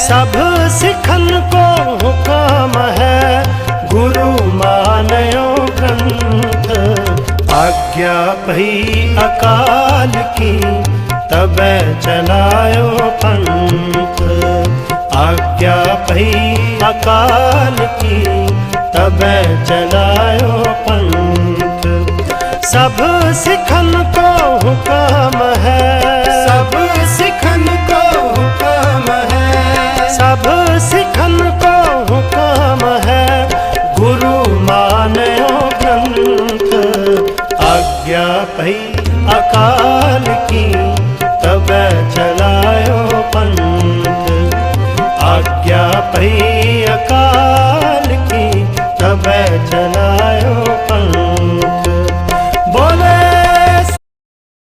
सब सिखन को हुकाम है। गुरु मानयो ग्रंथ। आज्ञा भई अकाल की, तब चलायो पंथ। आज्ञा भई अकाल की, तब चलायो पंथ। सब सिखन को हुकाम ग्रंथ। आज्ञा अकाल की तब चलायो पंथ। आज्ञा अकाल की तब चलायो